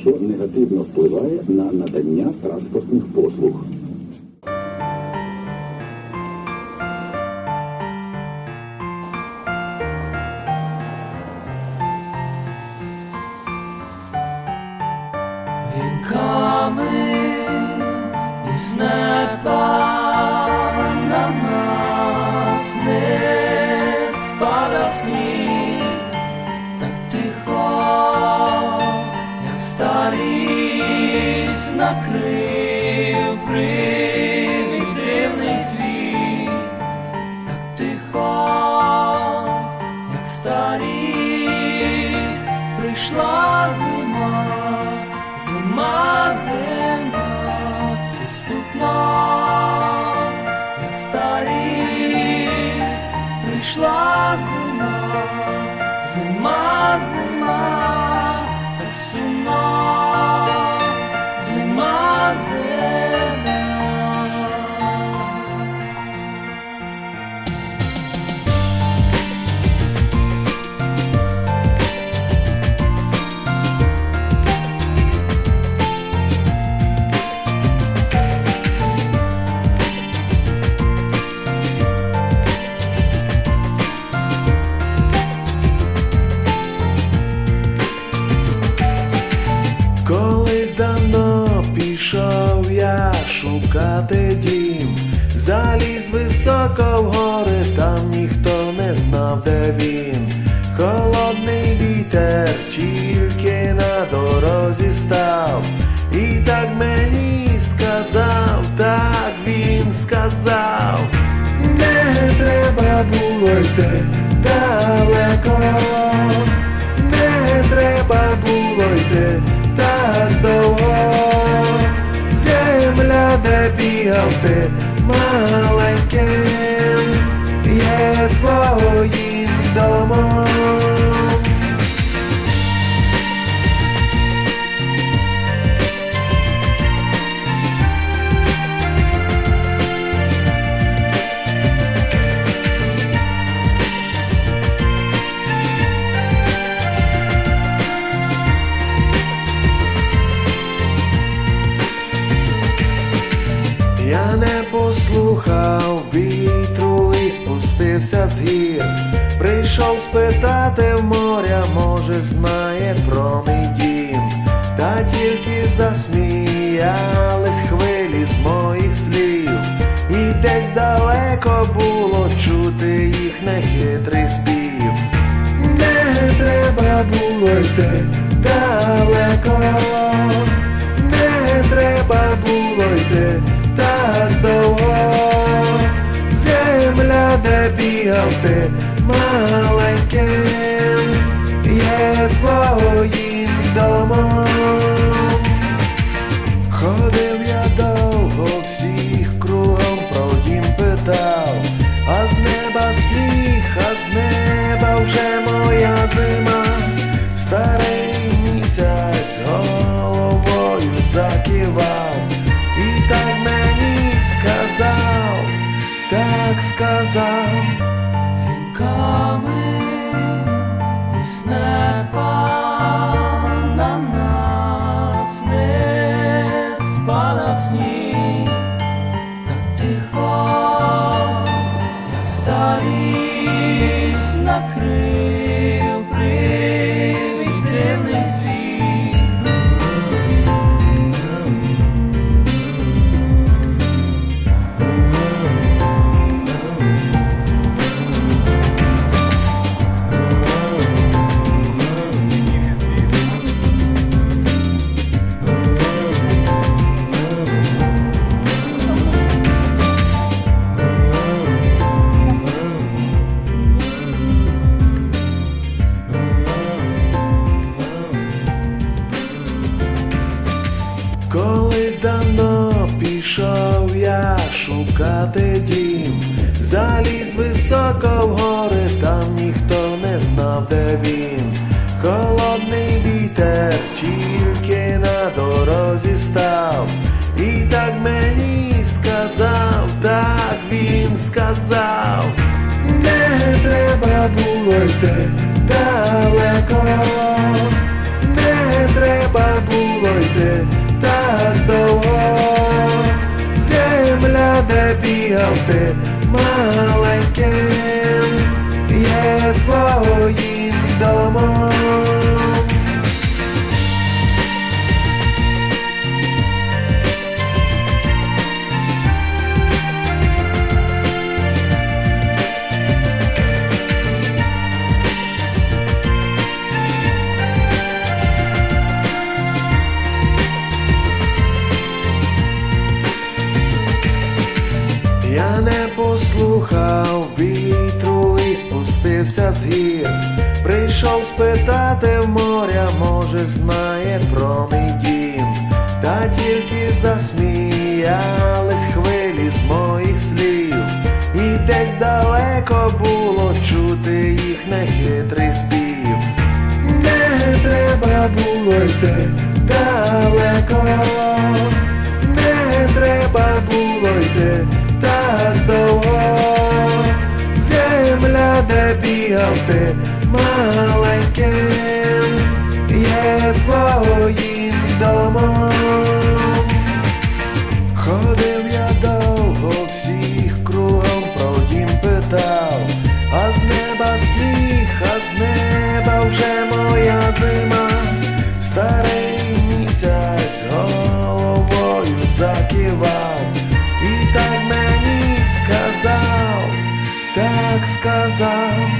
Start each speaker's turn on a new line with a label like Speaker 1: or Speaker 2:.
Speaker 1: що негативно впливає на надання транспортних послуг.
Speaker 2: Вінками із неба на нас не накрив примітивний світ, так тихо, як старість прийшла
Speaker 3: шукати дім, заліз високо в гори, там ніхто не знав, де він. Холодний вітер тільки на дорозі став, і так мені сказав, так він сказав, не треба було йти далеко. Бігав ти маленьким, є твоїм домом. Послухав вітру і спустився з гір. Прийшов спитати в моря, може, знає про мій дім. Та тільки засміялись хвилі з моїх слів. І десь далеко було чути їх нехитрий спів. Не треба було йти далеко, бігав ти маленьким, є твоїм домом. Ходив я довго, всіх кругом про дім питав, а з неба сніг, а з неба вже моя зима, старий місяць головою закивав, і так мені сказав, так сказав.
Speaker 2: Вінками
Speaker 3: давно пішов я шукати дім, заліз високо в гори, там ніхто не знав, де він. Холодний вітер тільки на дорозі став, і так мені сказав, так він сказав, не треба було йти далеко, ти маленьким, є твоїм домом. Я не послухав вітру і спустився з гір. Прийшов спитати в моря, може, знає про мій дім. Та тільки засміялись хвилі з моїх слів. І десь далеко було чути їх нехитрий спів. Не треба було йти далеко, де ти маленьким, є твоїм домом. Ходив я довго, всіх кругом про дім питав, а з неба сніг, а з неба вже моя зима, старий місяць головою закивав, і так мені сказав, так сказав.